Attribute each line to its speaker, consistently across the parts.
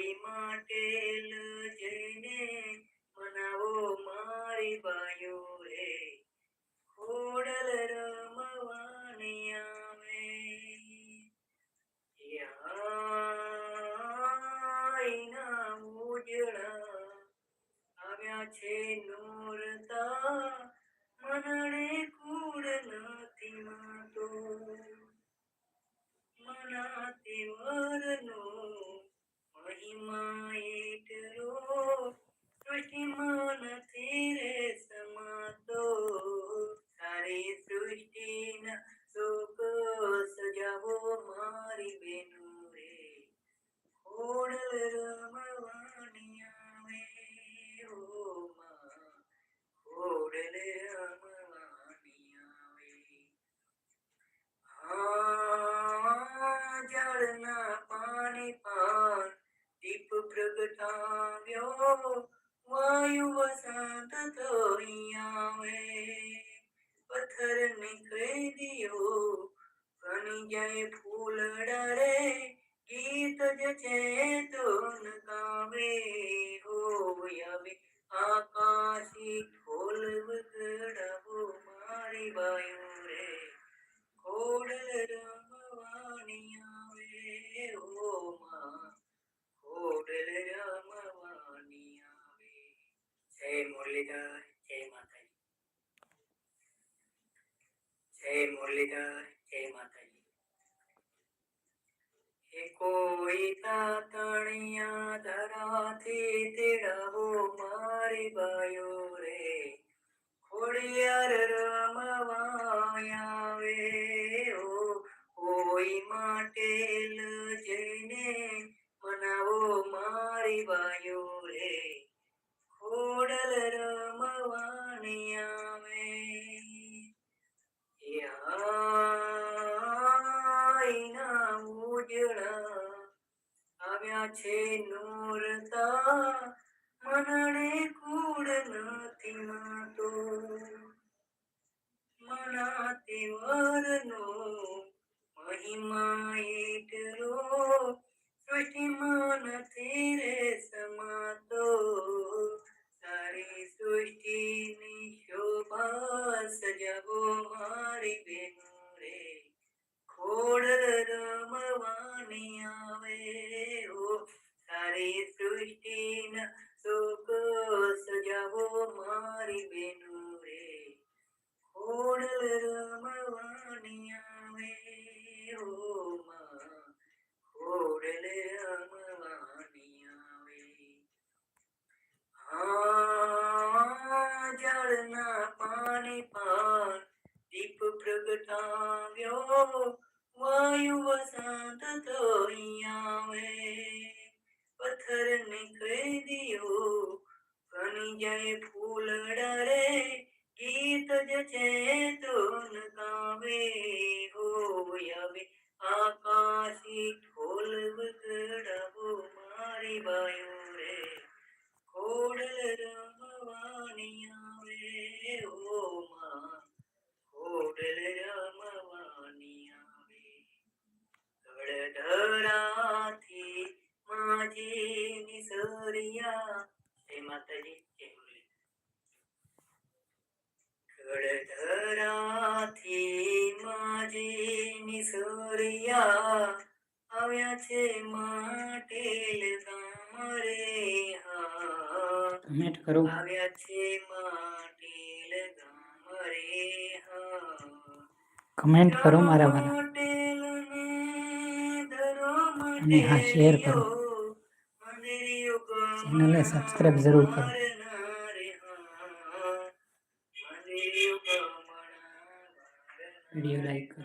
Speaker 1: કોઈ માટે જઈને મનાવો મારી બાયો રે. ખોડલ રમવાની આવે. યાઈના ઉજળા આવ્યા છે નોરતા મનડે કુળ નથી માતો મનાતી વરનો મહિમા એટલો સૃષ્ટિમાં નથી રે સમાતો. સારી સૃષ્ટિના શોક સજાવો મારી બેનો રે ખોડલ રમવાની આવે ઓ માં? ખોડલ રમવાની આવે? આ જળના વાયુ વસંત થઈ આવે, પથ્થર નીકળી દિયો ઘણી જાય ફૂલ ડરે ગીત જ છે તો નકાવે હો હવે આકાશી ખોલ વગડાવો મારી બાયો રે. ખોડ રમવાની આવે હો માં ખોડલ આવે જય મુરલીધર, જય માતાજી. જય મુરલીધર, જય માતાજી. એ કોઈ તાતણિયા ધરાથી તેડાવો મારી બાયો રે. ખોડિયાર રમવાયા આવે ઓ, કોઈ માટે જઈને મનાવો મારી બાયો રે. ખોડલ રમવાની આવે યાઈના ઉજળા આવ્યા છે નૂરતા મનડે કૂડ નથી માતો મનાતી વરનો મહિમા એટલો સૃષ્ટિમાં નથી રે સમાતો સારી સૃષ્ટિની શોભા સજાવો મારી બેનો રે ખોડ રમવાની આવે ઓ તારી સૃષ્ટિના શોક સજાવો મારી બેનો રે ખોડ રમવાની આવે ઓ માં. ખોડલ રમવાની આવે. આ પ્રગટાવ્યો, વાયુ વસંત તો આવે. પથ્થર ને કહી દિયો ઘણી જાય ફૂલ ડરે ગીત જ છે તો ગાવે. હો આવે આકાશી ઢોલ વગડાવો, મારી બાયો રે ખોડલ જય માતાજી જય ગળધરાથી માજી નિસરિયા આવ્યા છે માટેલ ગામ રે હા
Speaker 2: કમેન્ટ કરો.
Speaker 1: આવ્યા છે માટેલ
Speaker 2: કમેન્ટ કરો મારા વાલા. અને હા, શેર કરો.
Speaker 1: મંદિરિયો
Speaker 2: ચેનલને સબસ્ક્રાઇબ જરૂર કરો. વીડિયો લાઈક કરો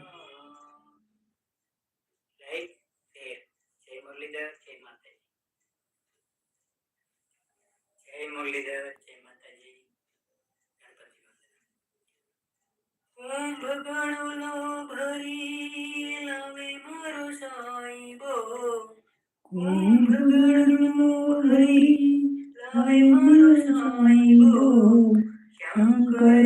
Speaker 1: લાઈક શેર જય મુરલીધર જય માતાજી જય મુરલીધર જય માતાજી ગણપતિ વંદના. કુંભ ગણોનો ભરી લાવે મારો સાઈબો
Speaker 2: કુંભ ગણનો હરી લાવે મારો સાઈબો શંકર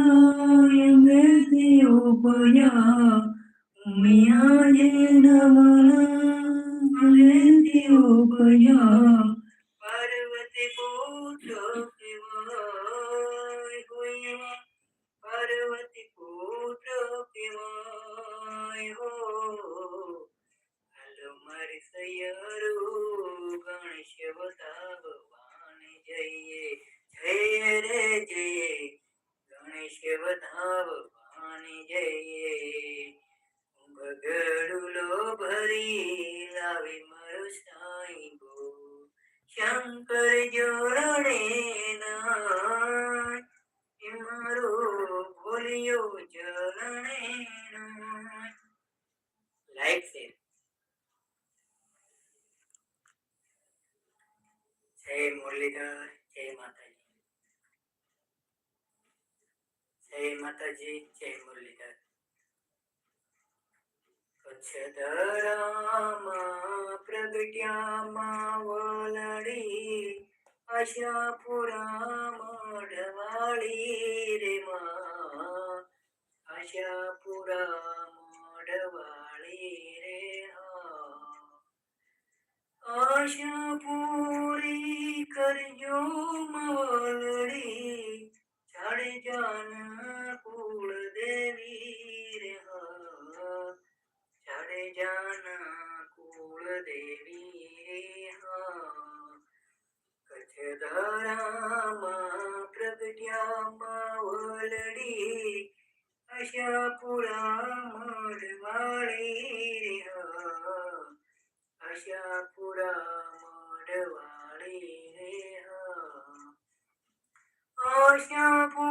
Speaker 2: એંગેથી ઉપયા
Speaker 1: પાર્વતી પુત્ર કહેવાય હોય પાર્વતી પુત્ર કહેવાય હો હાલો મારી સૈયરો ગણેશ વધાવવાને જઈએ જય રે જય ગણેશ વધાવવાને જઈએ ગગડુલો ભરી લાવી મારો સાઈબો. શંકર જોરણે નાય મારો ભોલિયો ચરણે લાઈક છે. જય મુરલીધર જય માતાજી જય માતાજી, જય મુરલીધર. કચ્છધરામાં પ્રગટ્યામાં વલડી, આશાપુરામાં ઢવાળી રે માં. આશાપુરામાં ઢવાળી રે આશા પૂરી કરજો મવલડી જાડેજાના કુળ દેવી રે હા જાડેજાના કુળ દેવી રે કચ્છ ધરામાં પ્રગટ્યામાં વલડી આશાપુરા મઢવાળી રે આશાપુરા મઢવાળી રે આશાપુરી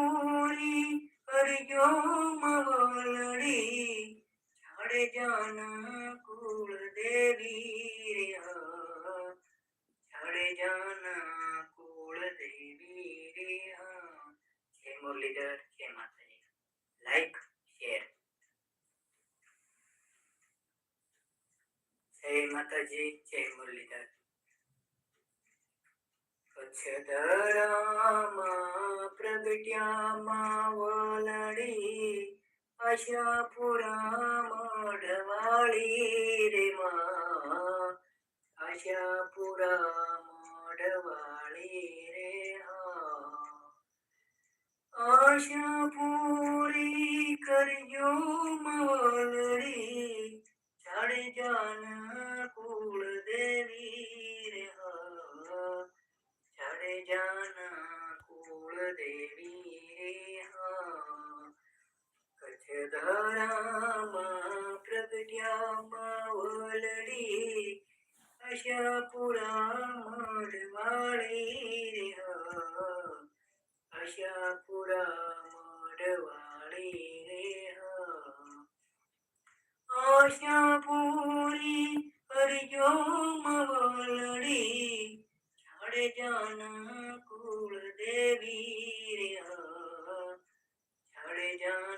Speaker 1: જાડેજાના કુળ દેવી રે હા જાડેજાના કુળ દેવી રે જય મુરલીધર જય માતાજી લાઈક શેર જય માતાજી જય મુરલીધર કચ્છ ધરામાં પ્રગટ્યામાં આશાપુરા મઢવાળી રે માં આશાપુરા મઢવાળી રે હા આશા પૂરી કરજો મવલડી જાડેજાના કુળ દેવી રે હા જાડેજાના કચ્છ ધરામાં પ્રગટ્યામાં વલડી આશાપુરા મઢવાળી રહ્યા હા આશાપુરા રહ્યા આશાપુરી કરજો મવલડી જાડેજાના કુળ દેવી રહ્યા છાડે જાડેજા